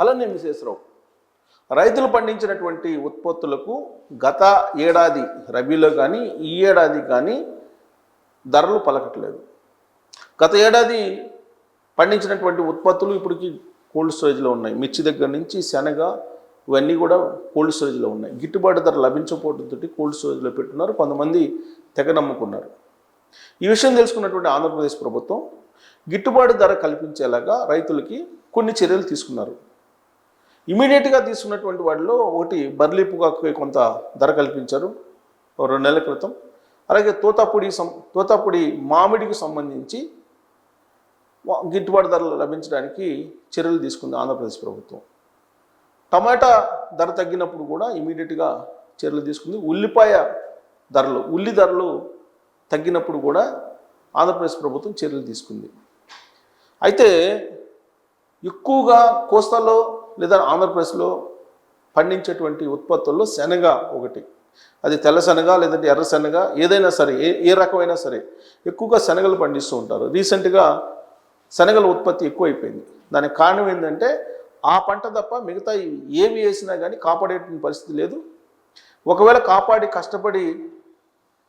హలని విశేషరావు రైతులు పండించినటువంటి ఉత్పత్తులకు గత ఏడాది రబీలో కానీ ఈ ఏడాది కానీ ధరలు పలకట్లేదు. గత ఏడాది పండించినటువంటి ఉత్పత్తులు ఇప్పటికి కోల్డ్ స్టోరేజ్లో ఉన్నాయి. మిర్చి దగ్గర నుంచి శనగ ఇవన్నీ కూడా కోల్డ్ స్టోరేజ్లో ఉన్నాయి. గిట్టుబాటు ధర లభించకపోవడంతో కోల్డ్ స్టోరేజ్లో పెట్టున్నారు. కొంతమంది తెగ నమ్ముకున్నారు ఈ విషయం తెలుసుకున్నటువంటి ఆంధ్రప్రదేశ్ ప్రభుత్వం గిట్టుబాటు ధర కల్పించేలాగా రైతులకి కొన్ని చర్యలు తీసుకున్నారు. ఇమీడియట్గా తీసుకున్నటువంటి వాటిలో ఒకటి బర్లీ పొగాకు కొంత ధర కల్పించారు. రెండు నెలల క్రితం. అలాగే తోతాపూడి సం తోతాపూడి మామిడికి సంబంధించి గిట్టుబాటు ధరలు లభించడానికి చర్యలు తీసుకుంది ఆంధ్రప్రదేశ్ ప్రభుత్వం. టమాటా ధర తగ్గినప్పుడు కూడా ఇమీడియట్గా చర్యలు తీసుకుంది. ఉల్లిపాయ ధరలు ఉల్లి ధరలు తగ్గినప్పుడు కూడా ఆంధ్రప్రదేశ్ ప్రభుత్వం చర్యలు తీసుకుంది. అయితే ఎక్కువగా కోస్తాలో లేదా ఆంధ్రప్రదేశ్లో పండించేటువంటి ఉత్పత్తుల్లో శనగ ఒకటి. అది తెల్ల శనగ లేదంటే ఎర్ర శనగ ఏదైనా సరే ఏ ఏ రకమైనా సరే ఎక్కువగా శనగలు పండిస్తూ ఉంటారు. రీసెంట్గా శనగల ఉత్పత్తి ఎక్కువైపోయింది. దానికి కారణం ఏంటంటే ఆ పంట తప్ప మిగతా ఏవి వేసినా కానీ కాపాడేటువంటి పరిస్థితి లేదు. ఒకవేళ కాపాడి కష్టపడి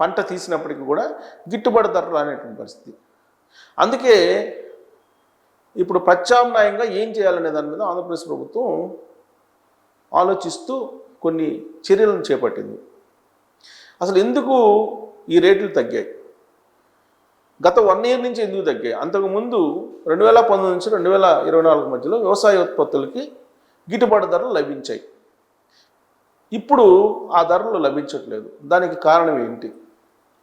పంట తీసినప్పటికీ కూడా గిట్టుబాటు ధర రానేటువంటి పరిస్థితి. అందుకే ఇప్పుడు ప్రత్యామ్నాయంగా ఏం చేయాలనే దాని మీద ఆంధ్రప్రదేశ్ ప్రభుత్వం ఆలోచిస్తూ కొన్ని చర్యలను చేపట్టింది. అసలు ఎందుకు ఈ రేట్లు తగ్గాయి? గత వన్ ఇయర్ నుంచి ఎందుకు తగ్గాయి? అంతకుముందు రెండు వేల పంతొమ్మిది నుంచి రెండు వేల ఇరవై నాలుగు మధ్యలో వ్యవసాయ ఉత్పత్తులకి గిట్టుబాటు ధరలు లభించాయి. ఇప్పుడు ఆ ధరలు లభించట్లేదు. దానికి కారణం ఏంటి?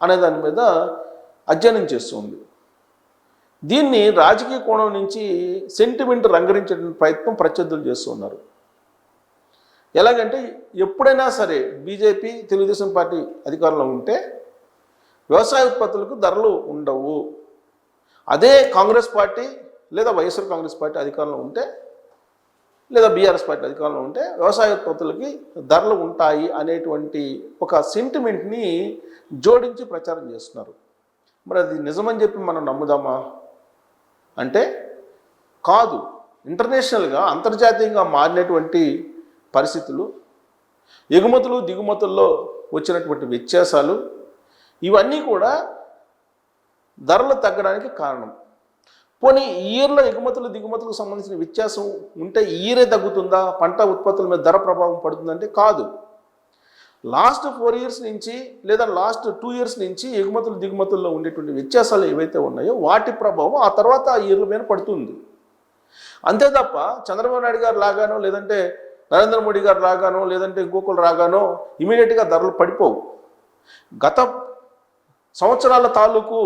అనే దాని మీద అధ్యయనం చేస్తుంది దీన్ని రాజకీయ కోణం నుంచి సెంటిమెంట్ రంగరించే ప్రయత్నం ప్రత్యర్థులు చేస్తున్నారు ఎలాగంటే ఎప్పుడైనా సరే బీజేపీ తెలుగుదేశం పార్టీ అధికారంలో ఉంటే వ్యవసాయ ఉత్పత్తులకు ధరలు ఉండవు. అదే కాంగ్రెస్ పార్టీ లేదా వైఎస్ఆర్ కాంగ్రెస్ పార్టీ అధికారంలో ఉంటే లేదా బీఆర్ఎస్ పార్టీ అధికారంలో ఉంటే వ్యవసాయ ఉత్పత్తులకి ధరలు ఉంటాయి అనేటువంటి ఒక సెంటిమెంట్ని జోడించి ప్రచారం చేస్తున్నారు. మరి అది నిజమని చెప్పి మనం నమ్ముదామా? అంటే కాదు ఇంటర్నేషనల్గా అంతర్జాతీయంగా మారినటువంటి పరిస్థితులు ఎగుమతులు దిగుమతుల్లో వచ్చినటువంటి వ్యత్యాసాలు ఇవన్నీ కూడా ధరలు తగ్గడానికి కారణం. పోనీ ఈ ఇయర్లో ఎగుమతులు దిగుమతులకు సంబంధించిన వ్యత్యాసం ఉంటే ఈ ఇయరే తగ్గుతుందా? పంట ఉత్పత్తుల మీద ధర ప్రభావం పడుతుందంటే కాదు. లాస్ట్ ఫోర్ ఇయర్స్ నుంచి లేదా లాస్ట్ టూ ఇయర్స్ నుంచి ఎగుమతులు దిగుమతుల్లో ఉండేటువంటి వ్యత్యాసాలు ఏవైతే ఉన్నాయో వాటి ప్రభావం ఆ తర్వాత ఆ ఇయర్ల మీద పడుతుంది. అంతే తప్ప చంద్రబాబు నాయుడు గారు లాగానో లేదంటే నరేంద్ర మోడీ గారు లాగానో లేదంటే ఇంకొకరు రాగానో ఇమీడియట్గా ధరలు పడిపోవు. గత సంవత్సరాల తాలూకు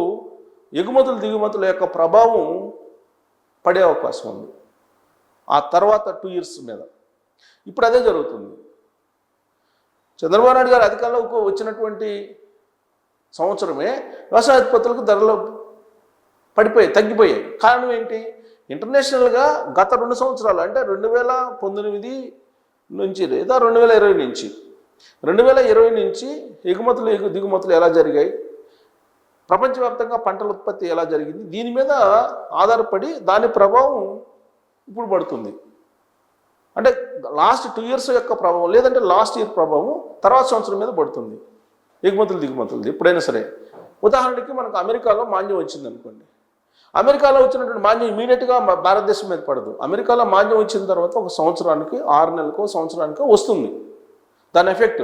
ఎగుమతులు దిగుమతుల యొక్క ప్రభావం పడే అవకాశం ఉంది. ఆ తర్వాత టూ ఇయర్స్ మీద. ఇప్పుడు అదే జరుగుతుంది. చంద్రబాబు నాయుడు గారు అధికారంలోకి వచ్చినటువంటి సంవత్సరమే వ్యవసాయ ఉత్పత్తులకు ధరలు పడిపోయాయి తగ్గిపోయాయి. కారణం ఏంటి? ఇంటర్నేషనల్గా గత రెండు సంవత్సరాలు అంటే రెండు వేల పంతొమ్మిది నుంచి లేదా రెండు వేల ఇరవై నుంచి రెండు వేల ఇరవై నుంచి ఎగుమతులు ఎగు దిగుమతులు ఎలా జరిగాయి? ప్రపంచవ్యాప్తంగా పంటల ఉత్పత్తి ఎలా జరిగింది? దీని మీద ఆధారపడి దాని ప్రభావం ఇప్పుడు పడుతుంది. అంటే లాస్ట్ టూ ఇయర్స్ యొక్క ప్రభావం లేదంటే లాస్ట్ ఇయర్ ప్రభావం తర్వాత సంవత్సరం మీద పడుతుంది. ఎగుమతులు దిగుమతులు ఎప్పుడైనా సరే. ఉదాహరణకి మనకు అమెరికాలో మాంద్యం వచ్చింది అనుకోండి. అమెరికాలో వచ్చినటువంటి మాంద్యం ఇమీడియట్గా భారతదేశం మీద పడదు. అమెరికాలో మాంద్యం వచ్చిన తర్వాత ఒక సంవత్సరానికి ఆరు నెలలకు సంవత్సరానికి వస్తుంది. దాని ఎఫెక్ట్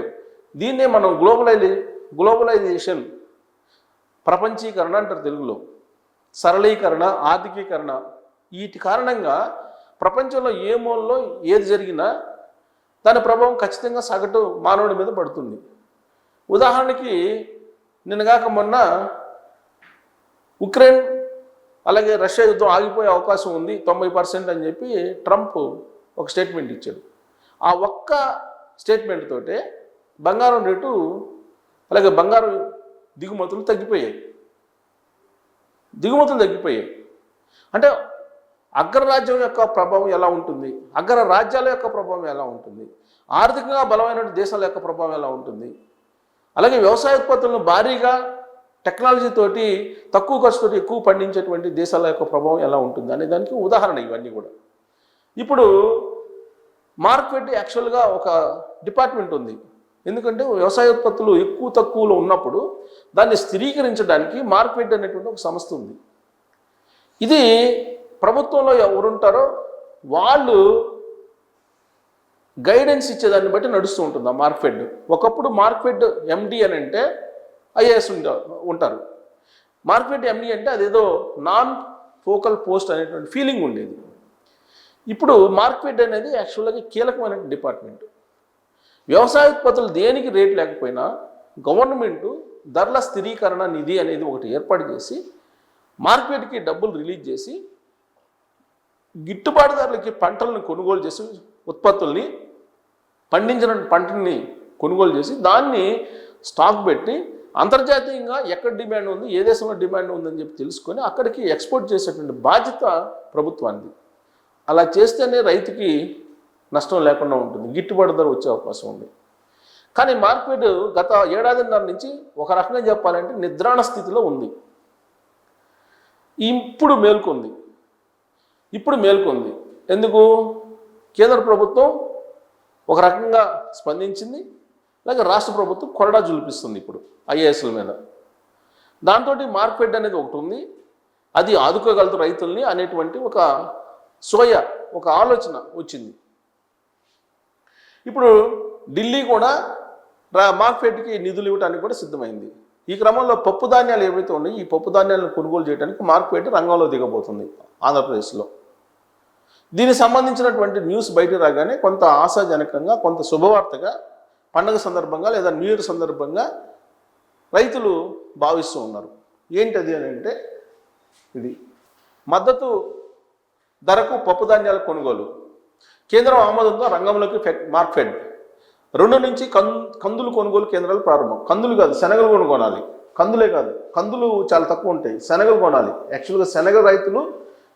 దీన్నే మనం గ్లోబలైజే గ్లోబలైజేషన్ ప్రపంచీకరణ అంటారు తెలుగులో. సరళీకరణ ఆర్థికీకరణ వీటి కారణంగా ప్రపంచంలో ఏ మూలలో ఏది జరిగినా దాని ప్రభావం ఖచ్చితంగా సగటు మానవుడి మీద పడుతుంది. ఉదాహరణకి నిన్నగాక మొన్న ఉక్రెయిన్ అలాగే రష్యా యుద్ధం ఆగిపోయే అవకాశం ఉంది తొంభై పర్సెంట్ అని చెప్పి ట్రంప్ ఒక స్టేట్మెంట్ ఇచ్చాడు. ఆ ఒక్క స్టేట్మెంట్ తోటే బంగారం రేటు అలాగే బంగారం దిగుమతులు తగ్గిపోయాయి. దిగుమతులు తగ్గిపోయాయి. అంటే అగ్రరాజ్యం యొక్క ప్రభావం ఎలా ఉంటుంది? అగ్ర రాజ్యాల యొక్క ప్రభావం ఎలా ఉంటుంది? ఆర్థికంగా బలమైన దేశాల యొక్క ప్రభావం ఎలా ఉంటుంది? అలాగే వ్యవసాయ ఉత్పత్తులను భారీగా టెక్నాలజీతోటి తక్కువ ఖర్చుతో ఎక్కువ పండించేటువంటి దేశాల యొక్క ప్రభావం ఎలా ఉంటుంది? అనే దానికి ఉదాహరణ ఇవన్నీ కూడా. ఇప్పుడు మార్కెట్ యాక్చువల్గా ఒక డిపార్ట్మెంట్ ఉంది. ఎందుకంటే వ్యవసాయ ఉత్పత్తులు ఎక్కువ తక్కువలో ఉన్నప్పుడు దాన్ని స్థిరీకరించడానికి మార్కెట్ అనేటువంటి ఒక సంస్థ ఉంది. ఇది ప్రభుత్వంలో ఎవరుంటారో వాళ్ళు గైడెన్స్ ఇచ్చేదాన్ని బట్టి నడుస్తూ ఉంటుంది ఆ మార్క్ఫెడ్ ఒకప్పుడు మార్కెట్ ఎండి అని అంటే ఐఏఎస్ ఉంటారు. మార్కెట్ ఎండి అంటే అదేదో నాన్ ఫోకల్ పోస్ట్ అనేటువంటి ఫీలింగ్ ఉండేది. ఇప్పుడు మార్కెట్ అనేది యాక్చువల్గా కీలకమైన డిపార్ట్మెంట్. వ్యవసాయ ఉత్పత్తులు దేనికి రేట్ లేకపోయినా గవర్నమెంట్ ధరల స్థిరీకరణ నిధి అనేది ఒకటి ఏర్పాటు చేసి మార్కెట్కి డబ్బులు రిలీజ్ చేసి గిట్టుబాటు ధరలకి పంటలను కొనుగోలు చేసి ఉత్పత్తుల్ని పండించిన పంటని కొనుగోలు చేసి దాన్ని స్టాక్ పెట్టి అంతర్జాతీయంగా ఎక్కడ డిమాండ్ ఉంది ఏ దేశంలో డిమాండ్ ఉందని చెప్పి తెలుసుకొని అక్కడికి ఎక్స్పోర్ట్ చేసేటువంటి బాధ్యత ప్రభుత్వానికి అలా చేస్తేనే రైతుకి నష్టం లేకుండా ఉంటుంది గిట్టుబాటు ధర వచ్చే అవకాశం ఉంది. కానీ మార్కెట్ గత ఏడాదిన్నర నుంచి ఒక రకంగా చెప్పాలంటే నిద్రాణ స్థితిలో ఉంది. ఇప్పుడు మేల్కొంది. ఇప్పుడు మేల్కొంది. ఎందుకు? కేంద్ర ప్రభుత్వం ఒక రకంగా స్పందించింది లేక రాష్ట్ర ప్రభుత్వం కొరడా జులిపిస్తుంది ఇప్పుడు ఐఏఎస్ల మీద. దాంతో మార్కెట్ అనేది ఒకటి ఉంది. అది ఆదుకోగలదు రైతుల్ని అనేటువంటి ఒక సోయ ఒక ఆలోచన వచ్చింది. ఇప్పుడు ఢిల్లీ కూడా రా మార్కెట్కి నిధులు ఇవ్వడానికి కూడా సిద్ధమైంది. ఈ క్రమంలో పప్పు ధాన్యాలు ఏవైతే ఉన్నాయో ఈ పప్పు ధాన్యాలను కొనుగోలు చేయడానికి మార్కెట్ రంగంలో దిగబోతుంది ఆంధ్రప్రదేశ్లో. దీనికి సంబంధించినటువంటి న్యూస్ బయట రాగానే కొంత ఆశాజనకంగా కొంత శుభవార్తగా పండగ సందర్భంగా లేదా న్యూ ఇయర్ సందర్భంగా రైతులు భావిస్తూ ఉన్నారు. ఏంటది అని అంటే ఇది. మద్దతు ధరకు పప్పు ధాన్యాల కొనుగోలు. కేంద్రం ఆమోదంతో రంగంలోకి ఫెడ్. మార్క్ఫెడ్ రెండు నుంచి కందులు కొనుగోలు కేంద్రాలు ప్రారంభం. కందులు కాదు శనగలు కొనుగోనాలి కందులే కాదు కందులు చాలా తక్కువ ఉంటాయి శనగలు కొనాలి. యాక్చువల్గా శనగ రైతులు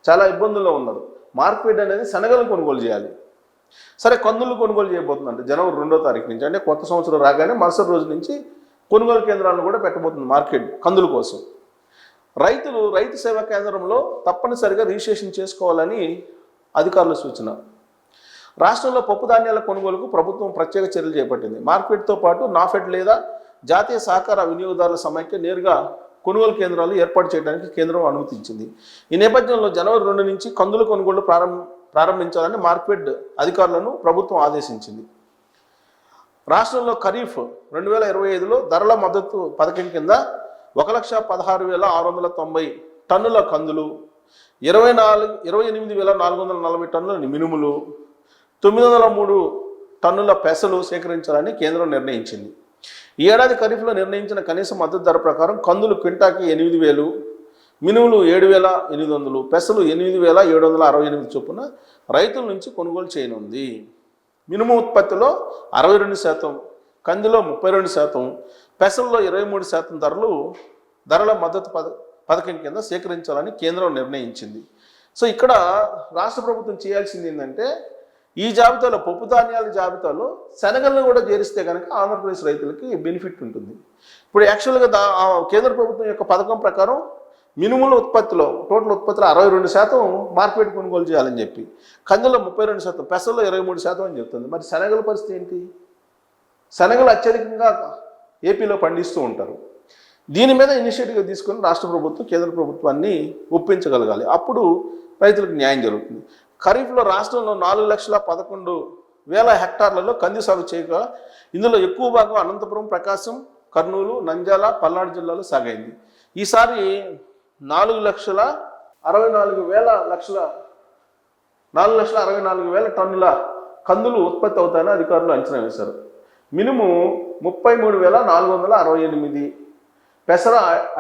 చాలా ఇబ్బందుల్లో ఉన్నారు. మార్కెట్ అనేది శనగలను కొనుగోలు చేయాలి. సరే కందులు కొనుగోలు చేయబోతుందంటే జనవరి రెండో తారీఖు నుంచి. అంటే కొత్త సంవత్సరం రాగానే మరుసటి రోజు నుంచి కొనుగోలు కేంద్రాలను కూడా పెట్టబోతుంది మార్కెట్ కందుల కోసం. రైతులు రైతు సేవా కేంద్రంలో తప్పనిసరిగా రిజిస్ట్రేషన్ చేసుకోవాలని అధికారుల సూచన. రాష్ట్రంలో పప్పు ధాన్యాల కొనుగోలుకు ప్రభుత్వం ప్రత్యేక చర్యలు చేపట్టింది. మార్కెట్తో పాటు నాఫెడ్ లేదా జాతీయ సహకార వినియోగదారుల సమైక్య నేరుగా కొనుగోలు కేంద్రాలు ఏర్పాటు చేయడానికి కేంద్రం అనుమతించింది. ఈ నేపథ్యంలో జనవరి రెండు నుంచి కందుల కొనుగోలు ప్రారంభ ప్రారంభించాలని మార్కెట్ అధికారులను ప్రభుత్వం ఆదేశించింది. రాష్ట్రంలో ఖరీఫ్ రెండు వేల ఇరవై ఐదులో ధరల మద్దతు పథకం కింద ఒక లక్ష పదహారు వేల ఆరు వందల తొంభై టన్నుల కందులు ఇరవై నాలుగు ఇరవై ఎనిమిది వేల నాలుగు వందల నలభై టన్నుల మినుములు తొమ్మిది వందల మూడు టన్నుల పెసలు సేకరించాలని కేంద్రం నిర్ణయించింది. ఈ ఏడాది ఖరీఫ్లో నిర్ణయించిన కనీస మద్దతు ధర ప్రకారం కందులు క్వింటాకి ఎనిమిది వేలు మినుములు ఏడు వేల ఎనిమిది వందలు పెసలు ఎనిమిది వేల ఏడు వందల అరవై ఎనిమిది చొప్పున రైతుల నుంచి కొనుగోలు చేయనుంది. మినుము ఉత్పత్తిలో అరవై రెండు శాతం కందిలో ముప్పై రెండు శాతం పెసల్లో ఇరవై మూడు శాతం ధరలు ధరల మద్దతు పథ పథకం కింద సేకరించాలని కేంద్రం నిర్ణయించింది. సో ఇక్కడ రాష్ట్ర ప్రభుత్వం చేయాల్సింది ఏంటంటే ఈ జాబితాలో పప్పు ధాన్యాల జాబితాలో శనగలను కూడా చేరిస్తే కనుక ఆంధ్రప్రదేశ్ రైతులకి బెనిఫిట్ ఉంటుంది. ఇప్పుడు యాక్చువల్గా దా కేంద్ర ప్రభుత్వం యొక్క పథకం ప్రకారం మినుముల ఉత్పత్తిలో టోటల్ ఉత్పత్తిలో అరవై రెండు శాతం మార్కెట్ కొనుగోలు చేయాలని చెప్పి కందులో ముప్పై రెండు శాతం పెసల్లో ఇరవై మూడు శాతం అని చెప్తుంది. మరి శనగల పరిస్థితి ఏంటి? శనగలు అత్యధికంగా ఏపీలో పండిస్తూ ఉంటారు. దీని మీద ఇనిషియేటివ్ తీసుకొని రాష్ట్ర ప్రభుత్వం కేంద్ర ప్రభుత్వాన్ని ఒప్పించగలగాలి. అప్పుడు రైతులకు న్యాయం జరుగుతుంది. ఖరీఫ్లో రాష్ట్రంలో నాలుగు లక్షల పదకొండు వేల హెక్టార్లలో కంది సాగు చేయగా ఇందులో ఎక్కువ భాగం అనంతపురం ప్రకాశం కర్నూలు నంద్యాల పల్నాడు జిల్లాలో సాగైంది. ఈసారి నాలుగు లక్షల అరవై నాలుగు వేల లక్షల నాలుగు లక్షల అరవై నాలుగు వేల టన్నుల కందులు ఉత్పత్తి అవుతాయని అధికారులు అంచనా వేశారు. మినుము ముప్పై మూడు వేల నాలుగు వందల అరవై ఎనిమిది పెసర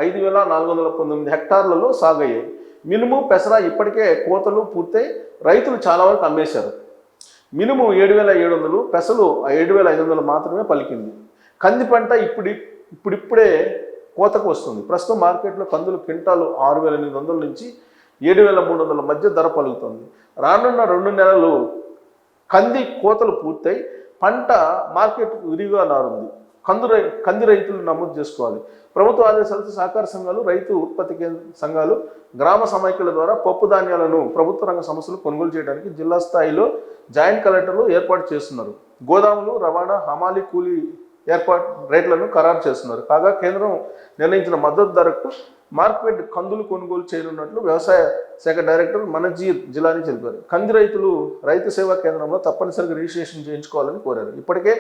ఐదు వేల నాలుగు వందల పంతొమ్మిది హెక్టార్లలో సాగయ్యాయి. మినుము పెసర ఇప్పటికే కోతలు పూర్తయి రైతులు చాలా వరకు అమ్మేశారు. మినుము ఏడు వేల ఏడు వందలు పెసలు ఏడు వేల ఐదు వందలు మాత్రమే పలికింది. కంది పంట ఇప్పుడు ఇప్పుడిప్పుడే కోతకు వస్తుంది. ప్రస్తుతం మార్కెట్లో కందులు క్వింటాలు ఆరు వేల ఎనిమిది వందల నుంచి ఏడు వేల మూడు వందల మధ్య ధర పలుకుతుంది. రానున్న రెండు నెలలు కంది కోతలు పూర్తయి పంట మార్కెట్కు విరిగా నారుంది. కందు రై కంది రైతులు నమోదు చేసుకోవాలి. ప్రభుత్వ ఆదేశాలతో సహకార సంఘాలు రైతు ఉత్పత్తి కేంద్ర సంఘాలు గ్రామ సమైక్యల ద్వారా పప్పు ధాన్యాలను ప్రభుత్వ రంగ సంస్థలు కొనుగోలు చేయడానికి జిల్లా స్థాయిలో జాయింట్ కలెక్టర్లు ఏర్పాటు చేస్తున్నారు. గోదాములు రవాణా హమాలి కూలీ ఏర్పాటు రేట్లను ఖరారు చేస్తున్నారు. కాగా కేంద్రం నిర్ణయించిన మద్దతు ధరకు మార్కెట్ కందులు కొనుగోలు చేయనున్నట్లు వ్యవసాయ శాఖ డైరెక్టర్ మనజీర్ జిలానీ తెలిపారు. కంది రైతులు రైతు సేవా కేంద్రంలో తప్పనిసరిగా రిజిస్ట్రేషన్ చేయించుకోవాలని కోరారు. ఇప్పటికే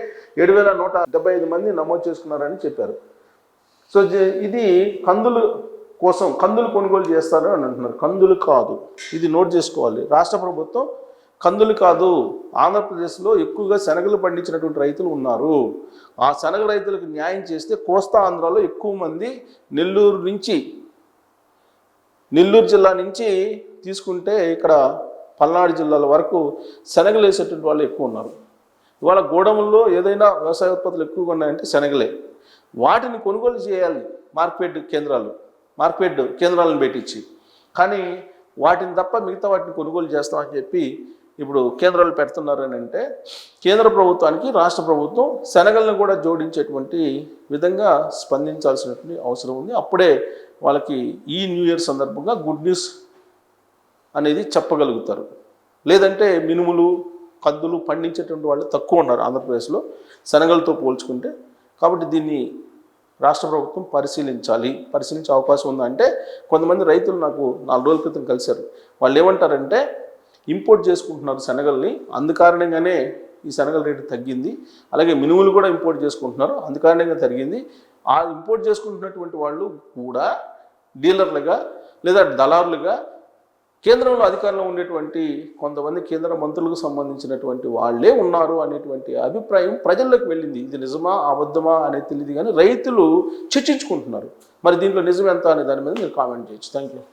ఏడు వేల నూట డెబ్బై ఐదు మంది నమోదు చేసుకున్నారని చెప్పారు. సో ఇది కందులు కోసం కందులు కొనుగోలు చేస్తారు అని అంటున్నారు. కందులు కాదు. ఇది నోట్ చేసుకోవాలి. రాష్ట్ర ప్రభుత్వం కందులు కాదు ఆంధ్రప్రదేశ్లో ఎక్కువగా శనగలు పండించినటువంటి రైతులు ఉన్నారు. ఆ శనగ రైతులకు న్యాయం చేస్తే కోస్తా ఆంధ్రాలో ఎక్కువ మంది నెల్లూరు నుంచి నెల్లూరు జిల్లా నుంచి తీసుకుంటే ఇక్కడ పల్నాడు జిల్లాల వరకు శనగలు వేసేటువంటి వాళ్ళు ఎక్కువ ఉన్నారు. ఇవాళ గోడముల్లో ఏదైనా వ్యవసాయ ఉత్పత్తులు ఎక్కువగా ఉన్నాయంటే శనగలే. వాటిని కొనుగోలు చేయాలి మార్కెట్ కేంద్రాలు మార్కెట్ కేంద్రాలను పెట్టించి. కానీ వాటిని తప్ప మిగతా వాటిని కొనుగోలు చేస్తామని చెప్పి ఇప్పుడు కేంద్రాలు పెడుతున్నారని అంటే కేంద్ర ప్రభుత్వానికి రాష్ట్ర ప్రభుత్వం శనగలను కూడా జోడించేటువంటి విధంగా స్పందించాల్సినటువంటి అవసరం ఉంది. అప్పుడే వాళ్ళకి ఈ న్యూ ఇయర్ సందర్భంగా గుడ్ న్యూస్ అనేది చెప్పగలుగుతారు. లేదంటే మినుములు కందులు పండించేటువంటి వాళ్ళు తక్కువ ఉన్నారు ఆంధ్రప్రదేశ్లో శనగలతో పోల్చుకుంటే. కాబట్టి దీన్ని రాష్ట్ర ప్రభుత్వం పరిశీలించాలి. పరిశీలించే అవకాశం ఉందంటే కొంతమంది రైతులు నాకు నాలుగు రోజుల క్రితం కలిశారు. వాళ్ళు ఏమంటారంటే ఇంపోర్ట్ చేసుకుంటున్నారు శనగల్ని. అందుకారణంగానే ఈ శనగల రేటు తగ్గింది. అలాగే మినుములు కూడా ఇంపోర్ట్ చేసుకుంటున్నారు. అందుకారణంగా తగ్గింది. ఆ ఇంపోర్ట్ చేసుకుంటున్నటువంటి వాళ్ళు కూడా డీలర్లుగా లేదా దళారులుగా కేంద్రంలో అధికారంలో ఉండేటువంటి కొంతమంది కేంద్ర మంత్రులకు సంబంధించినటువంటి వాళ్ళే ఉన్నారు అనేటువంటి అభిప్రాయం ప్రజల్లోకి వెళ్ళింది. ఇది నిజమా? అబద్ధమా? అనేది తెలియదు కానీ రైతులు చర్చించుకుంటున్నారు. మరి దీంట్లో నిజం ఎంత అనే దాని మీద మీరు కామెంట్ చేయొచ్చు. Thank you